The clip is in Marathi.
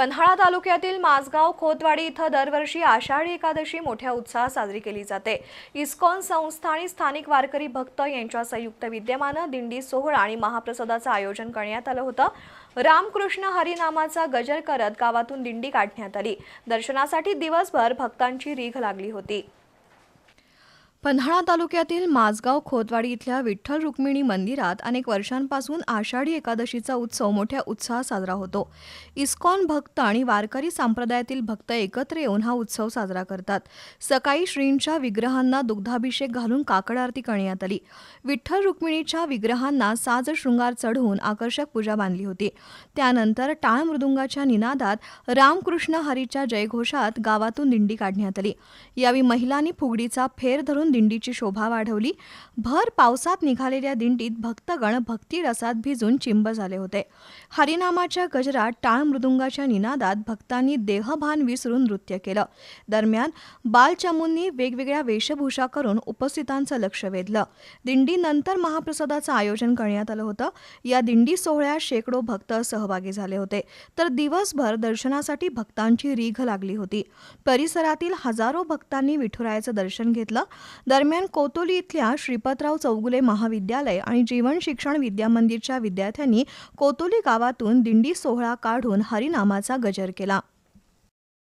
पन्हाळा तालुक्यातील माझगाव खोतवाडी इथं दरवर्षी आषाढी एकादशी मोठ्या उत्साहात साजरी केली जाते. इस्कॉन संस्था आणि स्थानिक वारकरी भक्त यांच्या संयुक्त विद्यमानं दिंडी सोहळा आणि महाप्रसादाचं आयोजन करण्यात आलं होतं. रामकृष्ण हरिनामाचा गजर करत गावातून दिंडी काढण्यात आली. दर्शनासाठी दिवसभर भक्तांची रीघ लागली होती. पन्हाळा तालुक्यातील माझगाव खोतवाडी इथल्या विठ्ठल रुक्मिणी मंदिरात अनेक वर्षांपासून आषाढी एकादशीचा उत्सव मोठ्या उत्साहात साजरा होतो. इस्कॉन भक्त आणि वारकरी संप्रदायातील भक्त एकत्र येऊन हा उत्सव साजरा करतात. सकाळी श्रींच्या विग्रहांना दुग्धाभिषेक घालून काकड आरती करण्यात आली. विठ्ठल रुक्मिणीच्या विग्रहांना साज शृंगार चढवून आकर्षक पूजा बांधली होती. त्यानंतर टाळ मृदुंगाच्या निनादात रामकृष्ण हरीच्या जयघोषात गावातून दिंडी काढण्यात आली. यावेळी महिलांनी फुगडीचा फेर धरून दिंडीची शोभा वाढवली. भर पावसात निघालेल्या दिंडीत भक्तगण भक्तिरसात भिजून चिंब झाले होते. हरिनामाच्या गजरात टाळ मृदुंगाच्या निनादात भक्तांनी देहभान विसरून नृत्य केलं. दरम्यान बालचमूंनी वेगवेगळ्या वेशभूषा करून उपस्थितांचं लक्ष वेधलं. दिंडीनंतर महाप्रसादाचं आयोजन करण्यात आलं होतं. या दिंडी सोहळ्यात शेकडो भक्त सहभागी झाले होते. तर दिवसभर दर्शनासाठी भक्तांची रीघ लागली होती. परिसरातील हजारो भक्तांनी विठुरायाचं दर्शन घेतलं. दरम्यान कोतोली इथल्या श्रीपतराव चौगुले महाविद्यालय आणि जीवन शिक्षण विद्यामंदिरच्या विद्यार्थ्यांनी कोतोली गावातून दिंडी सोहळा काढून हरिनामाचा गजर केला.